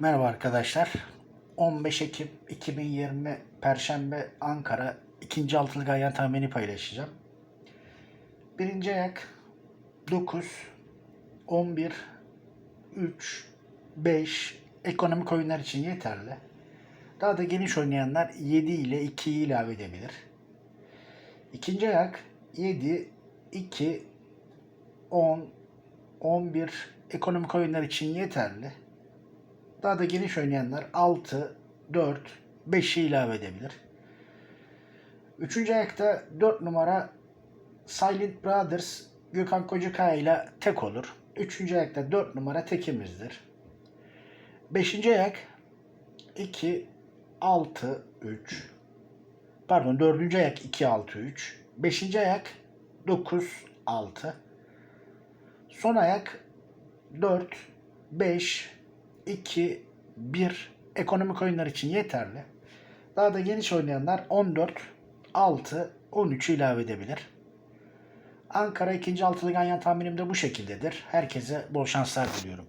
Merhaba arkadaşlar. 15 Ekim 2020 Perşembe Ankara ikinci altılı ganyan tahmini paylaşacağım. Birinci ayak 9, 11, 3, 5 ekonomik oyunlar için yeterli. Daha da geniş oynayanlar 7 ile 2'yi ilave edebilir. İkinci ayak 7, 2, 10, 11 ekonomik oyunlar için yeterli. Daha da geniş oynayanlar 6, 4, 5'i ilave edebilir. Üçüncü ayakta 4 numara Silent Brothers Gökhan Kocakaya ile tek olur. Üçüncü ayakta 4 numara tekimizdir. Beşinci ayak 2, 6, 3. Pardon dördüncü ayak 2, 6, 3. Beşinci ayak 9, 6. Son ayak 4, 5, 2, 1 ekonomik oyunlar için yeterli. Daha da geniş oynayanlar 14, 6, 13'ü ilave edebilir. Ankara ikinci altılı ganyan tahminim de bu şekildedir. Herkese bol şanslar diliyorum.